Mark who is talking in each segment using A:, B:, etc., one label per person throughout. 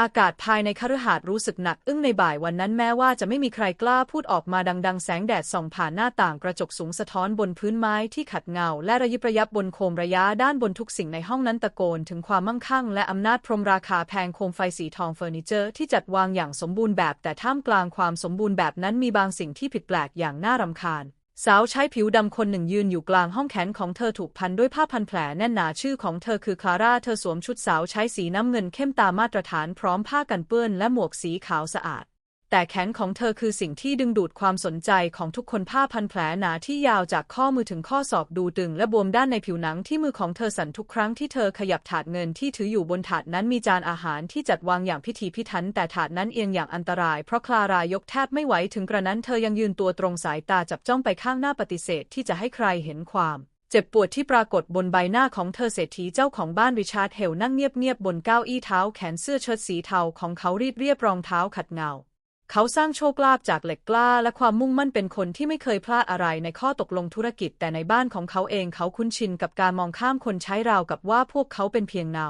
A: อากาศภายในคฤหาสน์รู้สึกหนักอึ้งในบ่ายวันนั้นแม้ว่าจะไม่มีใครกล้าพูดออกมาดังๆ แสงแดดส่องผ่านหน้าต่างกระจกสูงสะท้อนบนพื้นไม้ที่ขัดเงา และระยิบระยับบนโคมระยะด้านบนทุกสิ่งในห้องนั้นตะโกนถึงความมั่งคั่ง และอำนาจพรมราคาแพงโคมไฟสีทองเฟอร์นิเจอร์ที่จัดวางอย่างสมบูรณ์แบบแต่ท่ามกลางความสมบูรณ์แบบนั้นมีบางสิ่งที่ผิดแปลกอย่างน่ารำคาญ สาวใช้ผิวดำคนหนึ่งยืนอยู่กลางห้องแขนของเธอถูกพันด้วยผ้าพันแผลแน่นหนาชื่อของเธอคือคลาร่าเธอสวมชุดสาวใช้สีน้ำเงินเข้มตามมาตรฐานพร้อมผ้ากันเปื้อนและหมวกสีขาวสะอาด แต่แขนของเธอคือสิ่งที่ดึงดูดความสนใจของทุกคนผ้าพันแผลหนาที่ยาวจากข้อมือถึงข้อศอกดูตึงและบวมด้านในผิวหนังที่มือของเธอสั่นทุกครั้งที่เธอขยับถาดเงินที่ถืออยู่บนถาดนั้นมีจานอาหารที่จัดวางอย่างพิถีพิถันแต่ถาดนั้นเอียงอย่างอันตรายเพราะคลารายกแทบไม่ไหวถึงกระนั้นเธอยังยืนตัวตรงสายตาจับจ้องไปข้างหน้าปฏิเสธที่จะให้ใครเห็นความเจ็บปวดที่ปรากฏบนใบหน้าของเธอเศรษฐีเจ้าของบ้านริชาร์ดเฮลนั่งเงียบๆบนเก้าอี้เท้าแขนเสื้อเชิ้ตสีเทาของเขารีบเรียบรองเท้าขัดเงา เขาสร้างโชคลาภจากเหล็กกล้า และความมุ่งมั่นเป็นคนที่ไม่เคยพลาดอะไรในข้อตกลงธุรกิจ แต่ในบ้านของเขาเองเขาคุ้นชินกับการมองข้ามคนใช้ราวกับว่าพวกเขาเป็นเพียงเงา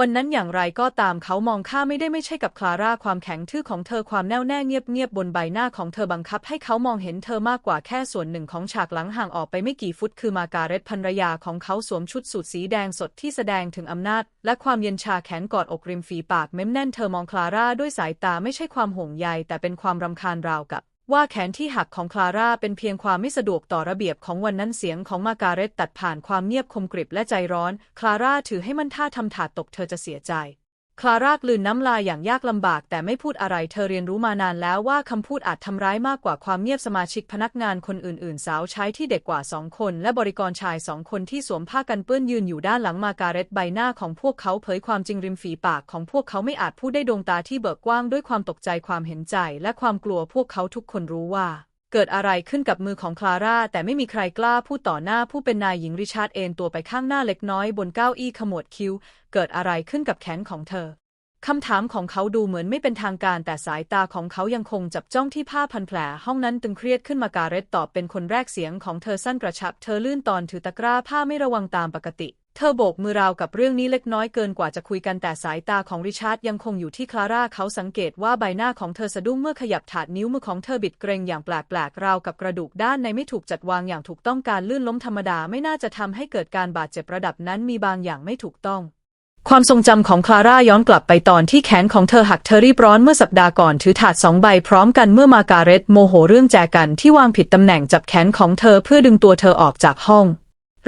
A: วันนั้นอย่างไรก็ตามเขามองข้าไม่ได้ไม่ใช่กับคลาร่าความแข็งทื่อของเธอความแน่วแน่เงียบๆบนใบหน้าของเธอบังคับให้เขามองเห็นเธอมากกว่าแค่ส่วนหนึ่งของฉากหลังห่างออกไปไม่กี่ฟุตคือมาการเร็ตภรรยาของเขาสวมชุดสูทสีแดงสดที่แสดงถึงอำนาจ และความเย็นชาแขนกอดอกริมฝีปากเม้มแน่นเธอมองคลาร่าด้วยสายตาไม่ใช่ความห่วงใยแต่เป็นความรำคาญราวกับ ว่าแขนที่หักของคลาร่าเป็นเพียงความไม่สะดวกต่อระเบียบของวันนั้นเสียงของมาการเร็ตตัดผ่านความเงียบคมกริบและใจร้อน คลาร่าถือให้มันท่าทำถาดตกเธอจะเสียใจ คลาร่ากลืนน้ำลายอย่างยากลำบากแต่ไม่พูดอะไรเธอเรียนรู้มานานแล้วว่าคำพูดอาจทำร้ายมากกว่าความเงียบสมาชิกพนักงานคนอื่นๆ สาวใช้ที่เด็กกว่าสองคน และบริกรชายสองคนที่สวมผ้ากันเปื้อนยืนอยู่ด้านหลังมาการเร็ตใบหน้าของพวกเขาเผยความจริงริมฝีปากของพวกเขาไม่อาจพูดได้ดวงตาที่เบิกกว้างด้วยความตกใจความเห็นใจ และความกลัวพวกเขาทุกคนรู้ว่า เกิดอะไรขึ้นกับมือของคลาร่าแต่ไม่มีใครกล้าพูดต่อหน้าผู้เป็นนายหญิงริชาร์ดเอนตัวไปข้างหน้าเล็กน้อยบนเก้าอี้ขมวดคิ้ว เกิดอะไรขึ้นกับแขนของเธอคำถามของเขาดูเหมือนไม่เป็นทางการแต่สายตาของเขายังคงจับจ้องที่ผ้าพันแผล ห้องนั้นตึงเครียดขึ้นมาการเรตตอบเป็นคนแรกเสียงของเธอสั้นกระชับ เธอลื่นตอนถือตะกร้าผ้าไม่ระวังตามปกติ เธอโบกมือราวกับเรื่องนี้เล็กน้อยเกินกว่าจะคุยกันแต่สายตาของริชาร์ดยังคงอยู่ที่คลาร่าเขาสังเกตว่าใบหน้าของเธอสะดุ้งเมื่อขยับถาดนิ้วมือของเธอบิดเกรงอย่างแปลกๆราวกับกระดูกด้านในไม่ถูกจัดวางอย่างถูกต้องการลื่นล้มธรรมดาไม่น่าจะทำให้เกิดการบาดเจ็บระดับนั้นมีบางอย่างไม่ถูกต้อง ความทรงจำของคลาร่าย้อนกลับไปตอนที่แขนของเธอหักเธอรีบร้อนเมื่อสัปดาห์ก่อนถือถาดสองใบพร้อมกันเมื่อมาการเร็ตโมโหเรื่องแจกันที่วางผิดตำแหน่งจับแขนของเธอเพื่อดึงตัวเธอออกจากห้อง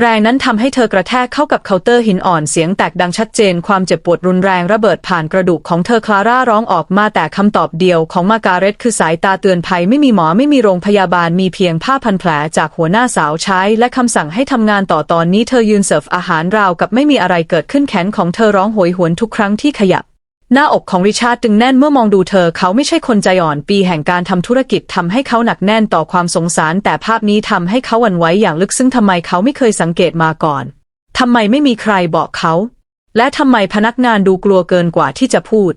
A: แรงนั้นทำให้เธอกระแทกเข้ากับเคาน์เตอร์หินอ่อนเสียงแตกดังชัดเจน ความเจ็บปวดรุนแรงระเบิดผ่านกระดูกของเธอคลาร่าร้องออกมาแต่คำตอบเดียวของมาการเร็ตคือสายตาเตือนภัยไม่มีหมอไม่มีโรงพยาบาลมีเพียงผ้าพันแผลจากหัวหน้าสาวใช้ และคำสั่งให้ทำงานต่อตอนนี้เธอยืนเสิร์ฟอาหารราวกับไม่มีอะไรเกิดขึ้นแขนของเธอร้องโหยหวนทุกครั้งที่ขยับ หน้าอกของริชาร์ดตึงแน่นเมื่อมองดูเธอเขาไม่ใช่คนใจอ่อนปีแห่งการทำธุรกิจทำให้เขาหนักแน่นต่อความสงสาร แต่ภาพนี้ทำให้เขาหวั่นไหวอย่างลึกซึ่งทำไมเขาไม่เคยสังเกตมาก่อนทำไมไม่มีใครบอกเขา และทำไมพนักงานดูกลัวเกินกว่าที่จะพูด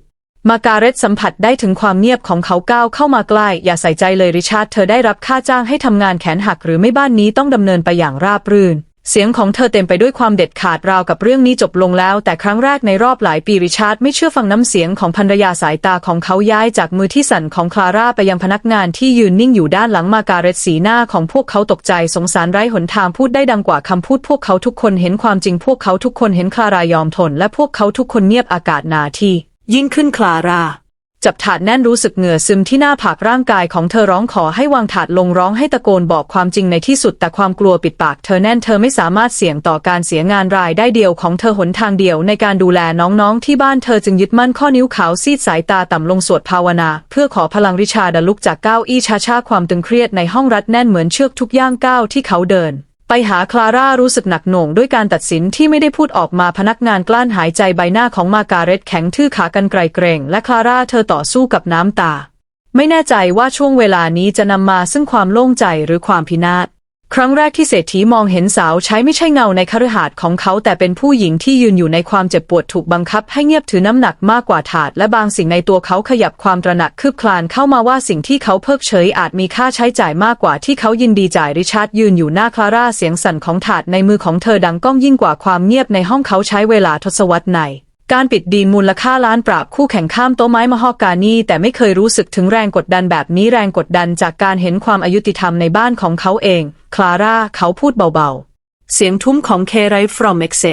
A: มาการเร็ตสัมผัสได้ถึงความเงียบของเขาก้าวเข้ามาใกล้ อย่าใส่ใจเลยริชาร์ดเธอได้รับค่าจ้างให้ทำงานแขนหักหรือไม่บ้านนี้ต้องดำเนินไปอย่างราบรื่น เสียงของเธอเต็มไปด้วยความเด็ดขาดราวกับเรื่องนี้จบลงแล้ว แต่ครั้งแรกในรอบหลายปีริชาร์ดไม่เชื่อฟังน้ำเสียงของภรรยาสายตาของเขาย้ายจากมือที่สั่นของคลาร่าไปยังพนักงานที่ยืนนิ่งอยู่ด้านหลังมาการเร็ตสีหน้าของพวกเขาตกใจสงสารไร้หนทางพูดได้ดังกว่าคำพูดพวกเขาทุกคนเห็นความจริงพวกเขาทุกคนเห็นคลารายอมทน และพวกเขาทุกคนเงียบอากาศนาที่ยิ่งขึ้นคลาร่า จับถาดแน่นรู้สึกเหงื่อซึมที่หน้าผากร่างกายของเธอร้องขอให้วางถาดลงร้องให้ตะโกนบอกความจริงในที่สุด แต่ความกลัวปิดปากเธอแน่นเธอไม่สามารถเสี่ยงต่อการเสียงานรายได้เดียวของเธอหนทางเดียวในการดูแลน้องๆที่บ้านเธอจึงยึดมั่นข้อนิ้วขาวซีดสายตาต่ำลงสวดภาวนา เพื่อขอพลังริชาดลุกจากเก้าอี้ช้าๆความตึงเครียดในห้องรัดแน่นเหมือนเชือกทุกย่างก้าวที่เขาเดิน ไปหาคลาร่ารู้สึกหนักหน่วงด้วยการตัดสินที่ไม่ได้พูดออกมาพนักงานกลั้นหายใจใบหน้าของมาการเร็ตแข็งทื่อขากันไกลเกรง และคลาร่าเธอต่อสู้กับน้ำตา ไม่แน่ใจว่าช่วงเวลานี้จะนำมาซึ่งความโล่งใจหรือความพินาศ ครั้งแรกที่เศรษฐีมองเห็นสาวใช้ไม่ใช่เงาในคฤหาสน์ของเขา แต่เป็นผู้หญิงที่ยืนอยู่ในความเจ็บปวดถูกบังคับให้เงียบถือน้ำหนักมากกว่าถาด และบางสิ่งในตัวเขาขยับความตระหนักคืบคลานเข้ามาว่าสิ่งที่เขาเพิกเฉยอาจมีค่าใช้จ่ายมากกว่าที่เขายินดีจ่ายริชาร์ดยืนอยู่หน้าคลาร่าเสียงสั่นของถาดในมือของเธอดังก้องยิ่งกว่าความเงียบในห้องเขาใช้เวลาทศวรรษใน การปิดดีลมูลค่าล้านปราบคู่แข่งข้ามโต๊ะไม้มะฮอกกานีแต่ไม่เคยรู้สึกถึงแรงกดดันแบบนี้แรงกดดันจากการเห็นความอายุติธรรมในบ้านของเขาเอง คลาร่าเขาพูดเบาๆ เสียงทุ้มของเคไรฟรอมเม็กเซ